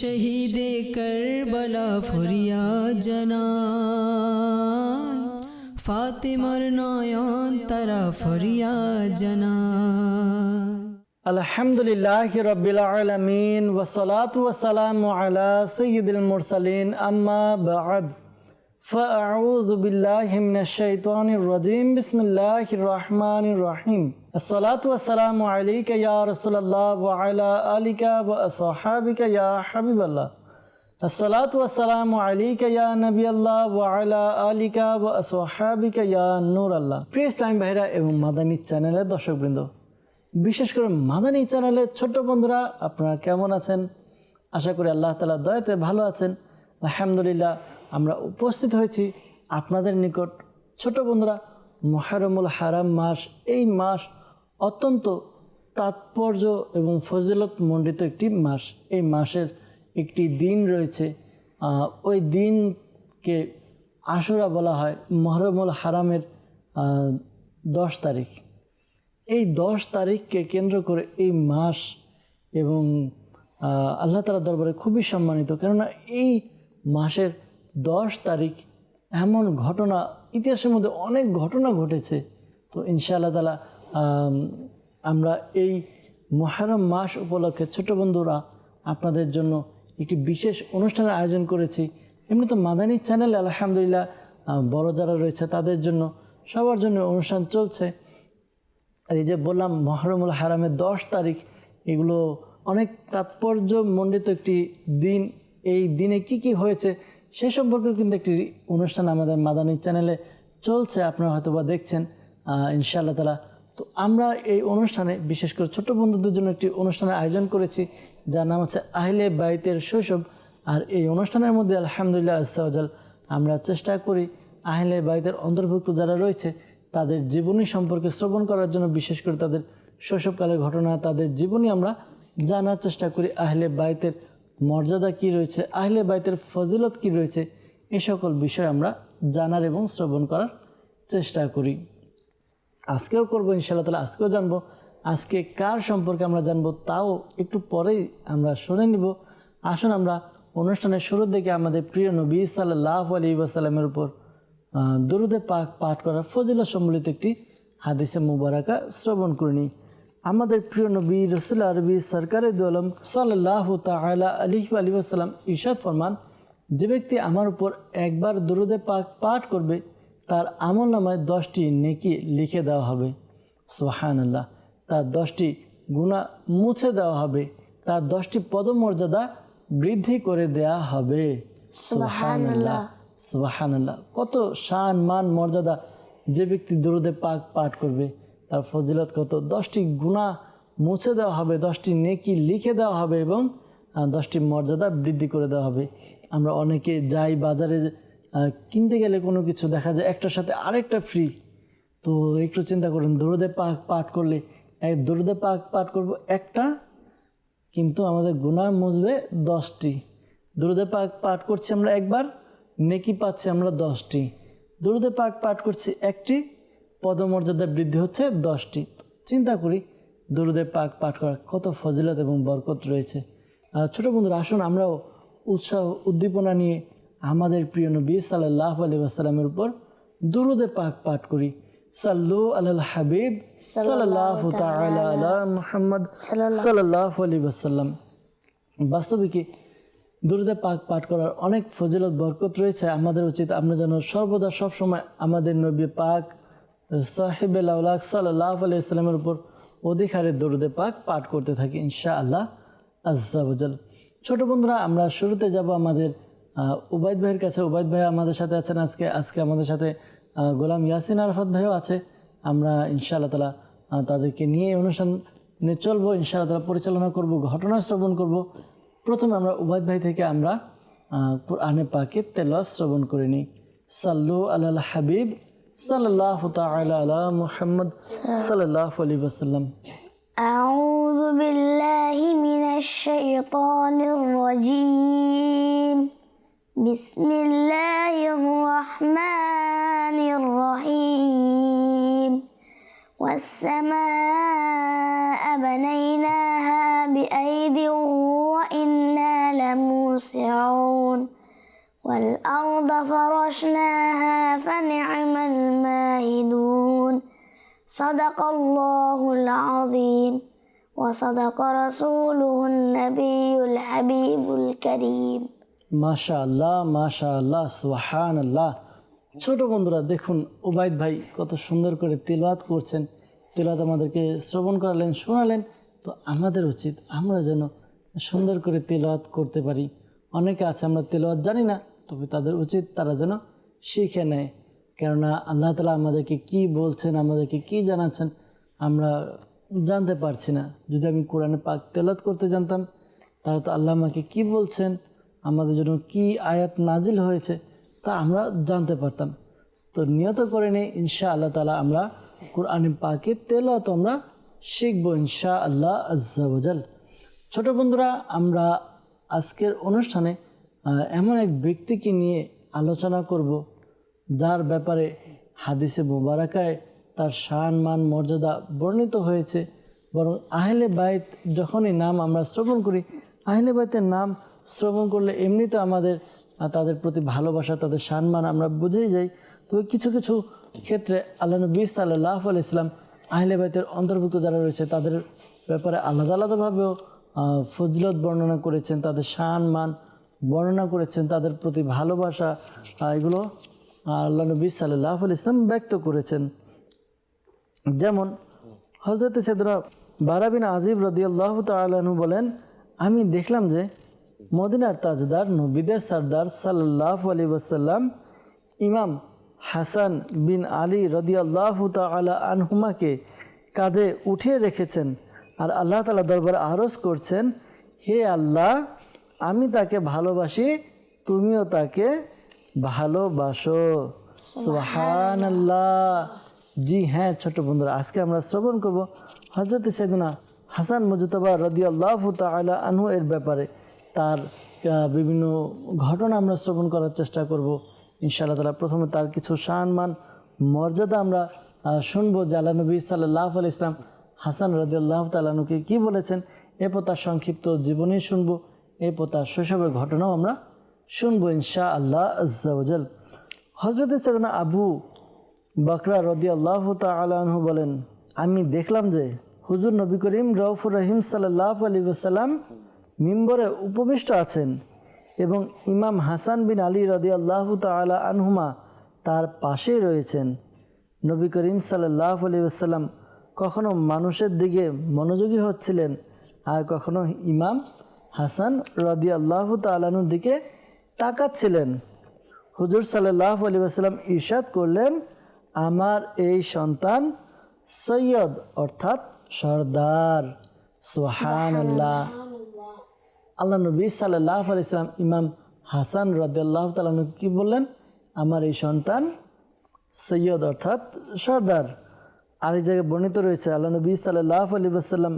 শহীদে করবলা ফরিয়া জনা ফাতিমার নয়ন তারা ফরিয়া জনা আলহামদুলিল্লাহ রবিল আলমিন ওসলাত ওসালাম আলা সঈদুল মুরসালিন। আম্মা বাদ। فأعوذ بالله من الشيطان الرجيم بسم الله الرحمن الرحيم الصلاة والسلام عليك يا رسول الله وعلى آلك وأصحابك يا حبيب الله الصلاة والسلام عليك يا نبي الله وعلى آلك وأصحابك يا نور الله প্রিয় ইসলাম ভাইরা এবং মাদানী চ্যানেলের দর্শকবৃন্দ বিশেষ করে মাদানী চ্যানেলের ছোট্ট বন্ধুরা আপনারা কেমন আছেন আশা করি আল্লাহ তালা দয়াতে ভালো আছেন আলহামদুলিল্লাহ আমরা উপস্থিত হয়েছি আপনাদের নিকট। ছোট বন্ধুরা, মহারমুল হারাম মাস, এই মাস অত্যন্ত তাৎপর্য এবং ফজিলত মণ্ডিত একটি মাস। এই মাসের একটি দিন রয়েছে। ওই দিনকে আশুরা বলা হয়, মহরমুল হারামের দশ তারিখ। এই দশ তারিখকে কেন্দ্র করে এই মাস এবং আল্লাহ তালা দরবারে খুবই সম্মানিত। কেননা এই মাসের দশ তারিখ এমন ঘটনা, ইতিহাসের মধ্যে অনেক ঘটনা ঘটেছে। তো ইনশাআল্লাহ তালা আমরা এই মহারম মাস উপলক্ষে ছোট বন্ধুরা আপনাদের জন্য একটি বিশেষ অনুষ্ঠানের আয়োজন করেছি। এমনি তো মাদানী চ্যানেল, আলহামদুলিল্লাহ বড় যারা রয়েছে তাদের জন্য সবার জন্য অনুষ্ঠান চলছে। এই যে বললাম মহরমুল হারামের দশ তারিখ, এগুলো অনেক তাৎপর্য মণ্ডিত একটি দিন। এই দিনে কি কি হয়েছে সে সম্পর্কে কিন্তু একটি অনুষ্ঠান আমাদের মাদানী চ্যানেলে চলছে, আপনারা হয়তো বা দেখছেন ইনশাআল্লাহ তালা তো আমরা এই অনুষ্ঠানে, বিশেষ করে ছোট বন্ধুদের জন্য একটি অনুষ্ঠানের আয়োজন করেছি, যার নাম হচ্ছে আহলে বাইতের শৈশব। আর এই অনুষ্ঠানের মধ্যে আলহামদুলিল্লাহ আসাল আমরা চেষ্টা করি আহলে বাইতের অন্তর্ভুক্ত যারা রয়েছে, তাদের জীবনী সম্পর্কে শ্রবণ করার জন্য, বিশেষ করে তাদের শৈশবকালের ঘটনা, তাদের জীবনী আমরা জানার চেষ্টা করি আহলে বাইতের মর্যাদা কি রয়েছে? আহলে বাইতের ফজিলত কি রয়েছে? এ সকল বিষয় আমরা জানার এবং শ্রবণ করার চেষ্টা করি। আজকেও করব ইনশাল্লাহ তালা আজকেও জানব। আজকে কার সম্পর্কে আমরা জানব তাও একটু পরেই আমরা শুনে নিব। আসুন আমরা অনুষ্ঠানের শুরুর দিকে আমাদের প্রিয় নবী সাল্লাহ আলী ওয়াসাল্লামের উপর দরুদে পাক পাঠ করার ফজিলা সম্বলিত একটি হাদিসে মুবারাকা শ্রবণ করে নিই। আমাদের প্রিয় নবী রসুল আরবি সরকারে দোলম সাল্লাহ তালা আলী আলী ইরশাদ ফরমান, যে ব্যক্তি আমার উপর একবার দরুদে পাক পাঠ করবে, তার আমল নামায় দশটি নেকি লিখে দেওয়া হবে। সোহান আল্লাহ তার দশটি গুণা মুছে দেওয়া হবে। তার দশটি পদমর্যাদা বৃদ্ধি করে দেয়া হবে। সোহান আল্লাহ সোহান আল্লাহ কত শান মান মর্যাদা যে ব্যক্তি দরুদে পাক পাঠ করবে। তার ফজিলত কত? দশটি গুণা মুছে দেওয়া হবে, দশটি নেকি লিখে দেওয়া হবে এবং দশটি মর্যাদা বৃদ্ধি করে দেওয়া হবে। আমরা অনেকে যাই বাজারে কিনতে গেলে কোনো কিছু দেখা যায়, একটার সাথে আরেকটা ফ্রি তো একটু চিন্তা করুন, দরুদে পাক পাঠ করলে এক দরুদে পাক পাঠ করব একটা, কিন্তু আমাদের গুণা মুছবে দশটি। দরুদে পাক পাঠ করছি আমরা একবার, নেকি পাচ্ছি আমরা দশটি। দরুদে পাক পাঠ করছি একটি পদমর্যাদা বৃদ্ধি হচ্ছে দশটি। চিন্তা করি দরুদে পাক পাঠ করা কত ফজিলত এবং বরকত রয়েছে। ছোট বন্ধুরা আসুন আমরাও উৎসাহ উদ্দীপনা নিয়ে আমাদের প্রিয় নবী সাল্লাহ আলী আসসালামের উপর দুরুদে পাক পাঠ করি। সাল্লু আলাল হাবিব সাল্লাহ আলা মুহাম্মদ সাল্লাহ আলী ওয়াসাল্লাম। বাস্তবিকে দুরুদে পাক পাঠ করার অনেক ফজিলত বরকত রয়েছে। আমাদের উচিত আমরা যেন সর্বদা সবসময় আমাদের নবী পাক সাহেব আল্লাহ সাল্লাহ আলাইসাল্লামের উপর অধিক হারে দরুদে পাক পাঠ করতে থাকি ইনশা আল্লাহ আজাল ছোট বন্ধুরা আমরা শুরুতে যাব আমাদের আহ, উবাইদ ভাইয়ের কাছে। উবাইদ ভাই আমাদের সাথে আছেন আজকে। আজকে আমাদের সাথে গোলাম ইয়াসিন আরফাত ভাইও আছে। আমরা ইনশাআল্লাহ তালা তাদেরকে নিয়ে অনুষ্ঠানে চলবো ইনশাআল্লাহ তালা পরিচালনা করব ঘটনা শ্রবণ করব। প্রথমে আমরা উবাইদ ভাই থেকে আমরা কোরআনে পাকে তেলাওয়াত শ্রবণ করে নিই। সাল্লু আলাল হাবিব صلى الله تعالى على محمد صلى الله عليه وسلم. أعوذ بالله من الشيطان الرجيم. بسم الله الرحمن الرحيم. والسماء بنيناها بأيد وإنا لموسعون. والأرض فرشناها فنعم الماهدون صدق الله العظيم وصدق رسوله النبي الحبيب الكريم মাশা আল্লাহ মাশা আল্লাহ সুহান আল্লাহ ছোট বন্ধুরা দেখুন ওবায়দ ভাই কত সুন্দর করে তেলাওয়াত করছেন তেলাওয়াত আমাদেরকে শ্রবণ করালেন শোনালেন তো আমাদের উচিত আমরা যেন সুন্দর করে তেলাওয়াত করতে পারি অনেকে আছে আমরা তেলাওয়াত জানি না তবে তাদের উচিত তারা যেন শিখে নেয়। কেননা আল্লাহ তালা আমাদেরকে কি বলছেন, আমাদেরকে কি জানাচ্ছেন, আমরা জানতে পারছি না। যদি আমি কোরআনে পাক তেলাত করতে জানতাম, তাহলে তো আল্লাহ আমাকে কি বলছেন, আমাদের জন্য কি আয়াত নাজিল হয়েছে, তা আমরা জানতে পারতাম। তো নিয়ত করে নিই ইনশা আল্লাহ তালা আমরা কোরআনে পাকে তেলাওয়াত আমরা শিখব ইনশা আল্লাহ আজ্জাবজাল ছোট বন্ধুরা, আমরা আজকের অনুষ্ঠানে এমন এক ব্যক্তিকে নিয়ে আলোচনা করব, যার ব্যাপারে হাদিসে মুবারাকায় তার শান, মান, মর্যাদা বর্ণিত হয়েছে। বরং আহলে বাইত যখনই নাম আমরা শ্রবণ করি, আহলে বাইতের নাম শ্রবণ করলে এমনিতে আমাদের তাদের প্রতি ভালোবাসা, তাদের সম্মান আমরা বুঝেই যাই। তবে কিছু কিছু ক্ষেত্রে আল্লাহ নবী সাল্লাহ আলি ইসলাম আহলে বাইতের অন্তর্ভুক্ত যারা রয়েছে, তাদের ব্যাপারে আলাদা আলাদাভাবেও ফজলত বর্ণনা করেছেন। তাদের শান, মান বর্ণনা করেছেন, তাদের প্রতি ভালোবাসা এগুলো আল্লাহ নবী সাল্লাহ আলি ইসলাম ব্যক্ত করেছেন। যেমন হজরত সেদরা বারাবিন আজিব রদিয়াল্লাহ তালু বলেন, আমি দেখলাম যে মদিনার তাজদার নবীদের সর্দার সাল্লাহ আলী ওসাল্লাম ইমাম হাসান বিন আলী রদিয়াল্লাহ তালা আনহুমাকে কাঁধে উঠিয়ে রেখেছেন। আর আল্লাহ তালা দরবার আরজ করছেন, হে আল্লাহ আমি তাকে ভালোবাসি, তুমিও তাকে ভালোবাসো। সুহান আল্লাহ জি হ্যাঁ ছোট বন্ধুরা, আজকে আমরা শ্রবণ করব হজরত সেদনা হাসান মুজতবা রদি আল্লাহ তালা আনহু এর ব্যাপারে। তার বিভিন্ন ঘটনা আমরা শ্রবণ করার চেষ্টা করব। ইনশাআল্লাহ তালা প্রথমে তার কিছু সম্মান মর্যাদা আমরা শুনব যে আল্লাহ নবী সাল্লাহ আল ইসলাম হাসান রদি আল্লাহ তালানুকে কী বলেছেন। এরপর তার সংক্ষিপ্ত জীবনী শুনব। এরপর তার শৈশবের ঘটনাও আমরা শুনব ইনশা আল্লাহ আজ্জাউজাল হজরত সেদনা আবু বকরা রদি আল্লাহ তালু বলেন, আমি দেখলাম যে হুজুর নবী করিম রউফুর রহিম সাল্লাহ আলী সাল্লাম মিম্বরে উপবিষ্ট আছেন এবং ইমাম হাসান বিন আলী রদি আল্লাহ তালা আনহুমা তার পাশেই রয়েছেন। নবী করিম সাল্লাহ আলী সাল্লাম কখনো মানুষের দিকে মনোযোগী হচ্ছিলেন আর কখনো ইমাম হাসান রদি আল্লাহ তালানুর দিকে তাকাচ্ছিলেন। হুজুর সাল্লাহ আলী আসাল্লাম ইরশাদ করলেন, আমার এই সন্তান সৈয়দ, অর্থাৎ সর্দার। সোহান আল্লাহ আল্লাহ নবী সাল্লাহ আলি ইসলাম ইমাম হাসান রদাল্লাহ তালকে কি বললেন? আমার এই সন্তান সৈয়দ, অর্থাৎ সর্দার। আর এই জায়গায় বর্ণিত রয়েছে, আল্লাহ নবী সাল্লাহ আলী আসাল্লাম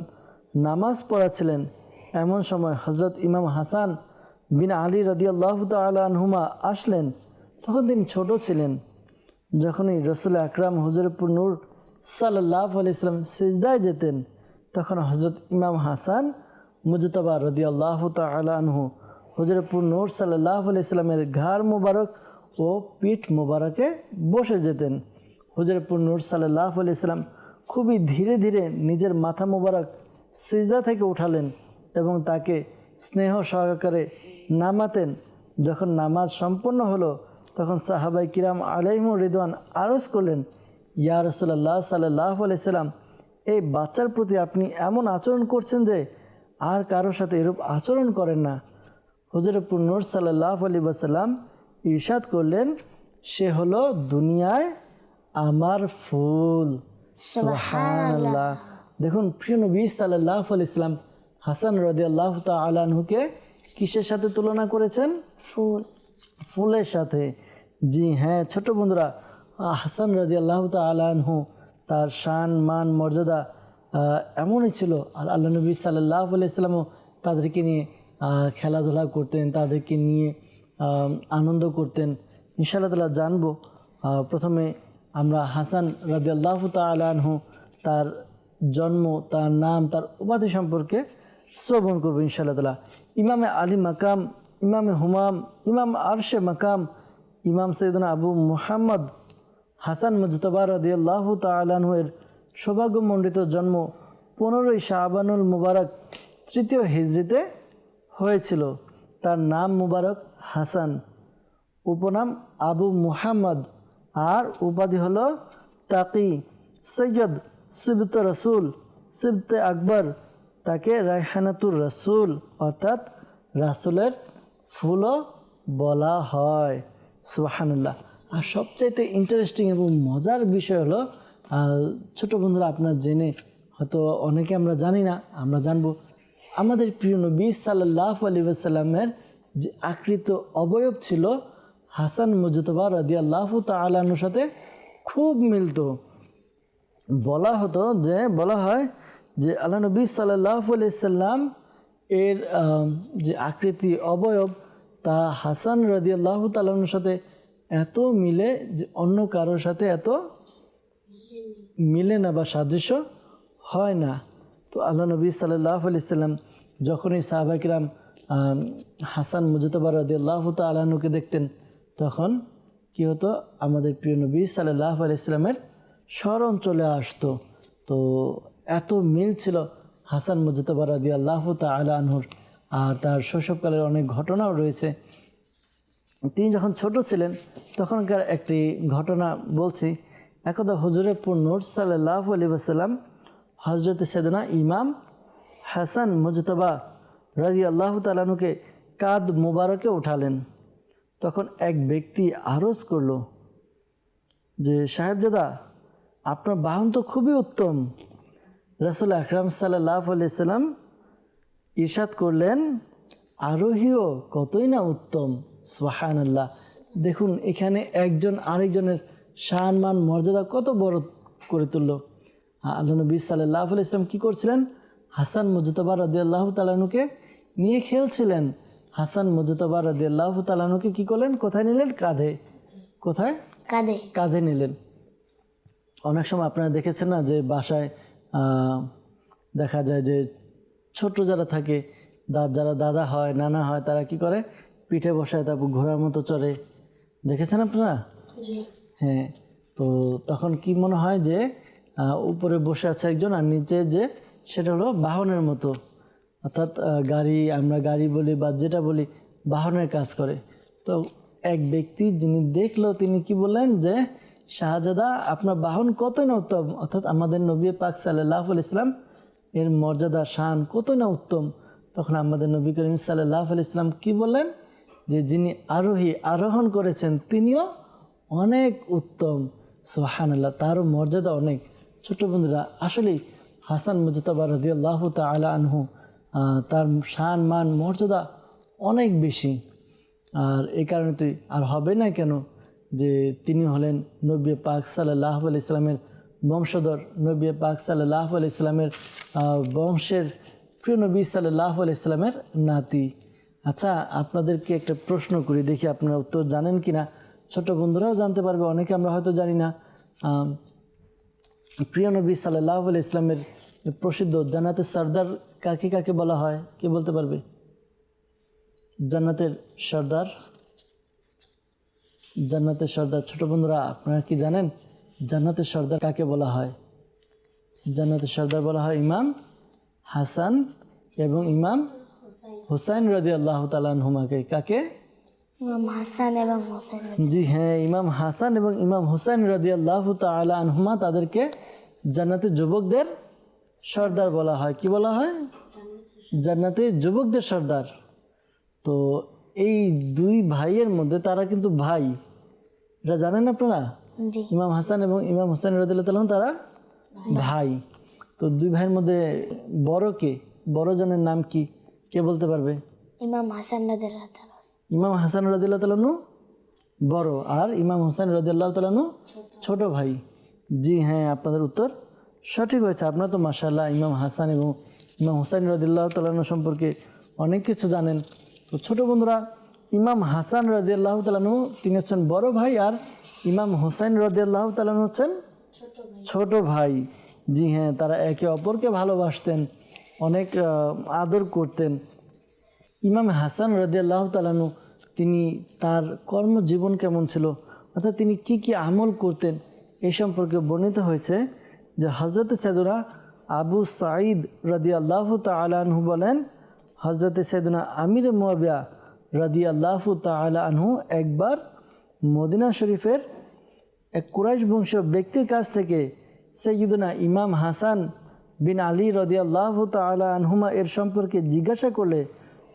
নামাজ পড়াছিলেন এমন সময় হজরত ইমাম হাসান বিন আলী রদিয়াল্লাহ আনহুমা আসলেন। তখন তিনি ছোট ছিলেন। যখনই রসুল আকরাম হজরতপুর নূর সাল্লাহ আলি ইসলাম সিজদায় যেতেন, তখন হজরত ইমাম হাসান মুজতবা রদি আল্লাহ আনহু হজরতপুর নূর সাল্লাহ আলি ইসলামের ঘাড় মোবারক ও পিঠ মোবারকে বসে যেতেন। হজরতপুর নূর সাল্লাহ আলি ইসলাম খুবই ধীরে ধীরে নিজের মাথা মোবারক সিজদা থেকে উঠালেন। এবং তাকে স্নেহ সহকারে নামাতেন। যখন নামাজ সম্পন্ন হলো, তখন সাহাবাই কিরাম আলাইমুর রিদওয়ান আরজ করলেন, ইয়া রসুল্লাহ সাল্লাহ আলাইসাল্লাম এই বাচ্চার প্রতি আপনি এমন আচরণ করছেন যে আর কারোর সাথে এরূপ আচরণ করেন না। হজরতপুর নূর সাল্লাহ আলী বাসাল্লাম ইরশাদ করলেন, সে হলো দুনিয়ায় আমার ফুল। সুবহানাল্লাহ। দেখুন, প্রিয় নবী সাল্লাহ আলি ইসলাম হাসান রদি আল্লাহ তালাহুকে কিসের সাথে তুলনা করেছেন? ফুল। ফুলের সাথে। জি হ্যাঁ ছোট বন্ধুরা হাসান রাজি আল্লাহ তালহু তার শান মান মর্যাদা এমনই ছিল। আর আল্লাহ নবী সাল্লাহ আলাইসাল্লামও তাদেরকে নিয়ে খেলাধুলা করতেন তাদেরকে নিয়ে আনন্দ করতেন। ইনশাআল্লাহ তালা জানব। প্রথমে আমরা হাসান রাজি আল্লাহ তালহু তার জন্ম তার নাম তার উপাধি সম্পর্কে শ্রবণ করব ইনশাআল্লাহ তালা ইমামে আলী মাকাম, ইমামে হুমাম, ইমাম আরশে মাকাম, ইমাম সৈয়দনা আবু মুহাম্মদ হাসান মুজতবা রদিয়াল্লাহ তালানহের সৌভাগ্যমণ্ডিত জন্ম পনেরোই শাহবানুল মুবারক তৃতীয় হিজরিতে হয়েছিল। তার নাম মুবারক হাসান। উপনাম আবু মুহাম্মদ। আর উপাধি হলো তাকি, সৈয়দ সিবত রসুল, সিবতে আকবর তাকে রায়হানাতুর রসুল, অর্থাৎ রাসুলের ফুলও বলা হয়। সুবাহানুল্লাহ। আর সবচাইতে ইন্টারেস্টিং এবং মজার বিষয় হলো ছোট বন্ধুরা, আপনার জেনে হয়তো অনেকে আমরা জানি না, আমরা জানব, আমাদের প্রিয় নবী সাল্লাহ আলী সাল্লামের যে আকৃত অবয়ব ছিল, হাসান মুজতবা রাদি আল্লাহ তালানোর সাথে খুব মিলতো। বলা হতো যে, বলা হয় যে আল্লাহ নবী সাল্লাহ সাল্লাম এর যে আকৃতি অবয়ব তা হাসান রাদি আল্লাহ তালানোর সাথে এত মিলে যে অন্য কারোর সাথে এত মিলে না বা সাদৃশ্য হয় না। তো আল্লাহ নবী সাল্লাহ আলি সাল্লাম যখনই সাহাবাকিরাম হাসান মুজতবা রাদি আল্লাহ তালানুকে দেখতেন, তখন কি হতো? আমাদের প্রিয় নবী সাল্লাহ আলি ইসলামের স্মরণ চলে আসতো। তো এত মিল ছিল হাসান মুজতবা রাদি আল্লাহ তালাহুর আর তার শৈশবকালের অনেক ঘটনাও রয়েছে। তিনি যখন ছোট ছিলেন, তখনকার একটি ঘটনা বলছি। একদা হুজুরে নূর সাল্লাহ আলী সাল্লাম হজরত সেদনা ইমাম হাসান মুজতবা রাজি আল্লাহ তালানুকে কাদ মুবারকে উঠালেন। তখন এক ব্যক্তি আরজ করল যে, সাহেবজাদা, আপনার বাহন তো খুবই উত্তম। রাসুল আকরাম সাল্লাহ আলিয়া সাল্লাম ইরশাদ করলেন আরোহীও কতই না উত্তম সুহান আল্লাহ দেখুন এখানে একজন আরেকজনের সম্মান মর্যাদা কত বড় করে তুলল। আল্লাহ নবী সাল্লাহ আলি ইসলাম কী করছিলেন? হাসান মুজতবা রদি আল্লাহ তালানুকে নিয়ে খেলছিলেন। হাসান মুজতবা রদি আল্লাহ তালানুকে কী করলেন? কোথায় নিলেন? কাঁধে। কোথায়? কাঁধে। কাঁধে নিলেন। অনেক সময় আপনারা দেখেছেন না যে বাসায় দেখা যায় যে ছোট যারা থাকে দা যারা দাদা হয় নানা হয় তারা কি করে? পিঠে বসায় তারপর ঘোড়ার মতো চড়ে। দেখেছেন আপনারা? হ্যাঁ তো তখন কি মনে হয় যে উপরে বসে আছে একজন আর নিচে যে সেটা হলো বাহনের মতো। অর্থাৎ গাড়ি আমরা গাড়ি বলি বা যেটা বলি বাহনের কাজ করে। তো এক ব্যক্তি যিনি দেখল তিনি কি বললেন যে শাহজাদা, আপনার বাহন কত না উত্তম? অর্থাৎ আমাদের নবী পাক সাল্লাহ ইসলাম এর মর্যাদা, শান কত না উত্তম? তখন আমাদের নবী করিম সাল্লাহ ইসলাম কি বললেন? যে যিনি আরোহী, আরোহণ করেছেন, তিনিও অনেক উত্তম। সোহানাল্লাহ তারও মর্যাদা অনেক। ছোট বন্ধুরা, আসলেই হাসান মুজতাবা রদিয়াল্লাহ তালা আনহু তার শান, মান, মর্যাদা অনেক বেশি। আর এই কারণে তুই আর হবে না কেন? যে তিনি হলেন নবী পাক সাল্লাহ আলি ইসলামের বংশধর। নবী পাক সাল্লাহ আলি ইসলামের বংশের প্রিয় নবী সাল্লাহ আলি ইসলামের নাতি। আচ্ছা আপনাদেরকে একটা প্রশ্ন করি, দেখি আপনারা উত্তর জানেন কি না ছোট বন্ধুরাও জানতে পারবে, অনেকে আমরা হয়তো জানি না। প্রিয় নবী সাল্লাহ আলি ইসলামের প্রসিদ্ধ জান্নাতের সর্দার কাকে কাকে বলা হয়? কে বলতে পারবে? জান্নাতের সর্দার জান্নাতের সর্দার। ছোট বন্ধুরা আপনারা কি জানেন জান্নাতের সর্দার কাকে বলা হয়? জান্নাতের সর্দার বলা হয় ইমাম হাসান এবং ইমাম হুসাইন রদি আল্লাহ তালানহুমাকে কাকে? ইমাম হাসান এবং জি হ্যাঁ ইমাম হাসান এবং ইমাম হুসাইন রদি আল্লাহ আনহুমা তাদেরকে জান্নাতের যুবকদের সর্দার বলা হয়। কি বলা হয়? জান্নাতে যুবকদের সর্দার। তো এই দুই ভাইয়ের মধ্যে তারা কিন্তু ভাই। এটা জানেন আপনারা? ইমাম হাসান এবং ইমাম হুসাইন রদিল্লাহ তারা ভাই। তো দুই ভাইয়ের মধ্যে বড় কে? বড় জনের নাম কি? কে বলতে পারবে? ইমাম হাসান ইমাম হাসান রাদিল্লাহ বড় আর ইমাম হোসেন রাদিল্লাহ তালানু ছোট। ভাই। জি হ্যাঁ আপনাদের উত্তর সঠিক হয়েছে। আপনারা তো মাসাল্লাহ ইমাম হাসান এবং ইমাম হোসেন রদিল্লাহ তালানু সম্পর্কে অনেক কিছু জানেন। তো ছোট বন্ধুরা ইমাম হাসান রদিয়াল্লাহ তালানু তিনি হচ্ছেন বড় ভাই আর ইমাম হোসেন রদিয়াল্লাহ তালানু হচ্ছেন ছোট ভাই। জি হ্যাঁ তারা একে অপরকে ভালোবাসতেন, অনেক আদর করতেন। ইমাম হাসান রাদিয়াল্লাহু তালানু তিনি তার কর্মজীবন কেমন ছিল, অর্থাৎ তিনি কি কি আমল করতেন এই সম্পর্কে বর্ণিত হয়েছে যে হজরত সেদুরা আবু সাঈদ রাদি আল্লাহ তালাহু বলেন হজরত সৈদুনা আমির মুয়াবিয়া রাদি আল্লাহ তালা আনহু একবার মদিনা শরীফের এক কুরাইশ বংশ ব্যক্তির কাছ থেকে সৈয়দনা ইমাম হাসান বিন আলী রদিয়াল্লাহ তালা আনহুমা এর সম্পর্কে জিজ্ঞাসা করলে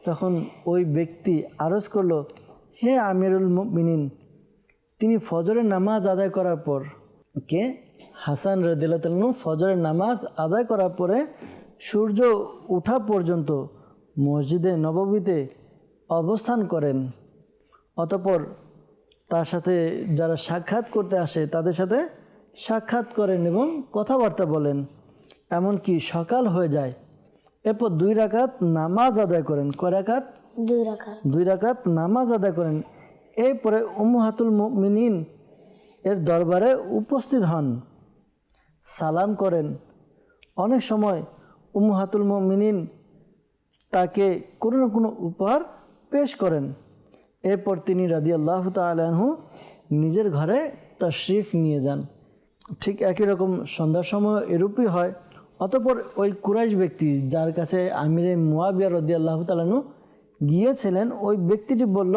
তখন ওই ব্যক্তি আরজ করল, হে আমিরুল মিনিন তিনি ফজরের নামাজ আদায় করার পর কে? হাসান রদিল্লাহু ফজরের নামাজ আদায় করার পরে সূর্য ওঠা পর্যন্ত মসজিদে নববীতে অবস্থান করেন। অতপর তার সাথে যারা সাক্ষাৎ করতে আসে তাদের সাথে সাক্ষাৎ করেন এবং কথাবার্তা বলেন। এমনকি সকাল হয়ে যায় এরপর দুই রাকাত নামাজ আদায় করেন। কয় রাকাত? দুই রাকাত। নামাজ আদায় করেন। এরপরে উম্মুহাতুল মিনিন এর দরবারে উপস্থিত হন সালাম করেন। অনেক সময় উম্মুহাতুল মিনিন তাকে কোনো না কোনো উপহার পেশ করেন। এরপর তিনি রাদি আল্লাহ তালহু নিজের ঘরে তার তশরিফ নিয়ে যান। ঠিক একই রকম সন্ধ্যার সময় এরূপই হয়। অতপর ওই কুরাইশ ব্যক্তি যার কাছে আমিরে মুয়াবিয়া রদি আল্লাহ তালানু গিয়েছিলেন, ওই ব্যক্তিটি বলল,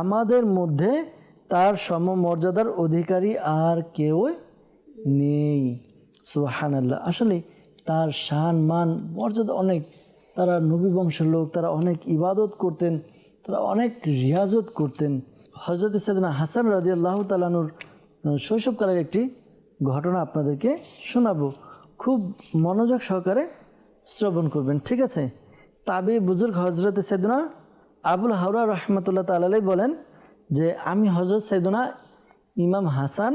আমাদের মধ্যে তার সমমর্যাদার অধিকারী আর কেউ নেই। সুহান আল্লাহ আসলে তার শান মান, মর্যাদা অনেক। তারা নবী বংশের লোক, তারা অনেক ইবাদত করতেন, তারা অনেক রিয়াজত করতেন। হজরত সৈদনা হাসান রাজি আল্লাহ তালানুর শৈশবকালের একটি ঘটনা আপনাদেরকে শোনাবো। খুব মনোযোগ সহকারে শ্রবণ করবেন, ঠিক আছে? তাবি বুজুর্গ হজরত সৈদনা আবুল হাওরা রহমতুল্লাহ তালাই বলেন যে, আমি হজরত সৈদনা ইমাম হাসান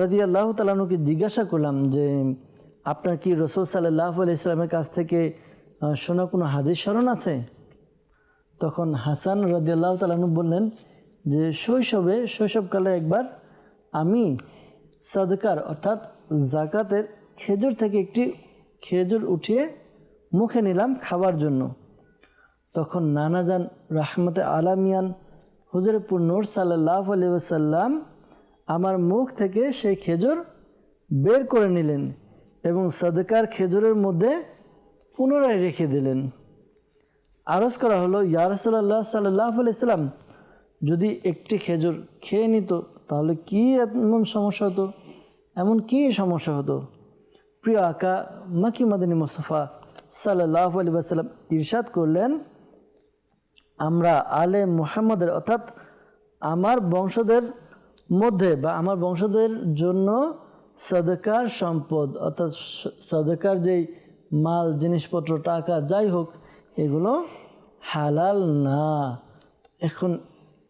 রাজি আল্লাহ তালানুকে জিজ্ঞাসা করলাম যে, আপনার কি রসুল সাল্লাহ আলি ইসলামের কাছ থেকে শোনা কোনো হাদিস স্মরণ আছে? তখন হাসান রাজিয়াল্লাহ তালানু বললেন যে, শৈশবে, শৈশবকালে একবার আমি সদকার অর্থাৎ জাকাতের খেজুর থেকে একটি খেজুর উঠিয়ে মুখে নিলাম খাবার জন্য। তখন নানাজান রাহমতে আলামিয়ান হুজুরপুর নূর সাল্লাহ আলি সাল্লাম আমার মুখ থেকে সেই খেজুর বের করে নিলেন এবং সদকার খেজুরের মধ্যে পুনরায় রেখে দিলেন। আরজ করা হলো ইয়ারসল্লাহ সাল্লাহ আলাইসাল্লাম যদি একটি খেজুর খেয়ে নিত, তাহলে কি এমন সমস্যা হতো? এমন কি সমস্যা হতো? প্রিয় আকা মাকি মাদিনী মোস্তফা সাল্লাহ আলী সাল্লাম ইরশাদ করলেন, আমরা আলে মুহাম্মদের, অর্থাৎ আমার বংশদের মধ্যে বা আমার বংশদের জন্য সদকার সম্পদ, অর্থাৎ সদকার যেই মাল, জিনিসপত্র, টাকা, যাই হোক, এগুলো হালাল না। এখন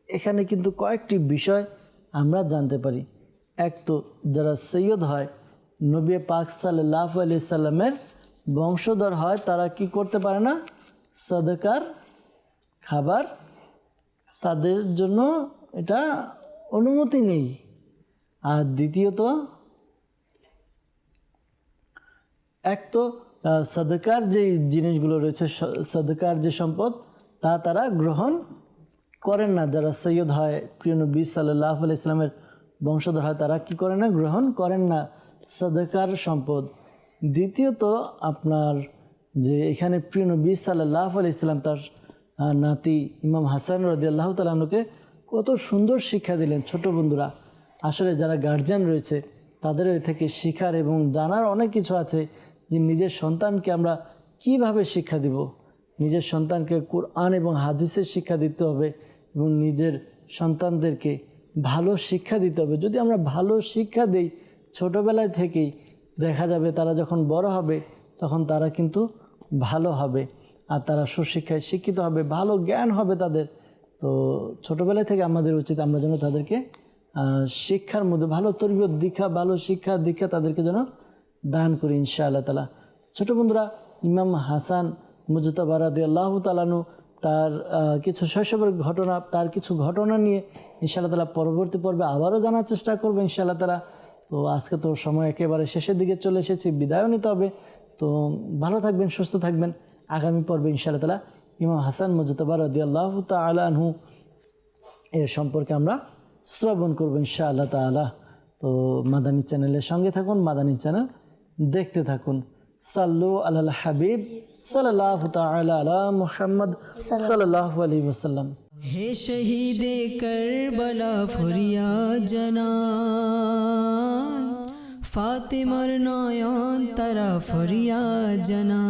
এখানে কিন্তু কয়েকটি বিষয় আমরা জানতে পারি। এক তো, যারা সৈয়দ হয়, নবী পাক সাল্লাহ আলি সাল্লামের বংশধর হয়, তারা কি করতে পারে না? সদকার খাবার, তাদের জন্য এটা অনুমতি নেই। আর দ্বিতীয়ত, এক তো সদকার যে জিনিসগুলো রয়েছে সদকার যে সম্পদ, তা তারা গ্রহণ করেন না। যারা সৈয়দ হয়, প্রিয় নবী সাল্লাহ আলি ইসলামের বংশধর হয়, তারা কি করে না? গ্রহণ করেন না সদকার সম্পদ। দ্বিতীয়ত, আপনার যে এখানে প্রিয় নবী সাল্লাহ আলি ইসলাম তার নাতি ইমাম হাসান রদি আল্লাহ তালকে কত সুন্দর শিক্ষা দিলেন। ছোট বন্ধুরা, আসলে যারা গার্জিয়ান রয়েছে তাদের থেকে শিখার এবং জানার অনেক কিছু আছে। যে নিজের সন্তানকে আমরা কীভাবে শিক্ষা দিব? নিজের সন্তানকে কোরআন এবং হাদিসের শিক্ষা দিতে হবে এবং নিজের সন্তানদেরকে ভালো শিক্ষা দিতে হবে। যদি আমরা ভালো শিক্ষা দেই, ছোটোবেলায় থেকেই দেখা যাবে তারা যখন বড় হবে, তখন তারা কিন্তু ভালো হবে আর তারা সুশিক্ষায় শিক্ষিত হবে, ভালো জ্ঞান হবে তাদের। তো ছোটোবেলায় থেকে আমাদের উচিত আমরা যেন তাদেরকে শিক্ষার মধ্যে ভালো তরবিয়ত, দীক্ষা, ভালো শিক্ষা, দীক্ষা তাদেরকে যেন দান করি ইনশা আল্লাহ তালা ছোটো বন্ধুরা, ইমাম হাসান মুজতাবারাদি আল্লাহ তালানু তার কিছু শৈশবের ঘটনা, তার কিছু ঘটনা নিয়ে ইনশাআল্লাহ তালা পরবর্তী পর্বে আবারও জানার চেষ্টা করব ইনশাআল্লাহ তালা তো আজকে তো সময় একেবারে শেষের দিকে চলে এসেছি, বিদায়ও নিতে হবে। তো ভালো থাকবেন, সুস্থ থাকবেন। আগামী পর্বে ইনশাআল্লাহ তালা ইমাম হাসান মজুতবা রদি আল্লাহ তালহু এর সম্পর্কে আমরা শ্রবণ করব ইনশাআল্লাহ তাআলা। তো মাদানী চ্যানেলের সঙ্গে থাকুন, মাদানী চ্যানেল দেখতে থাকুন। সাল্লু আল্লাহ হাবিব সাল্লাহ তাআলা মোহাম্মদ সাল্লাহ আলী ওসাল্লাম হে শহীদ করবলা ফুরিয়া জনা ফাতিমার নয়ন তারা ফুরিয়া জানা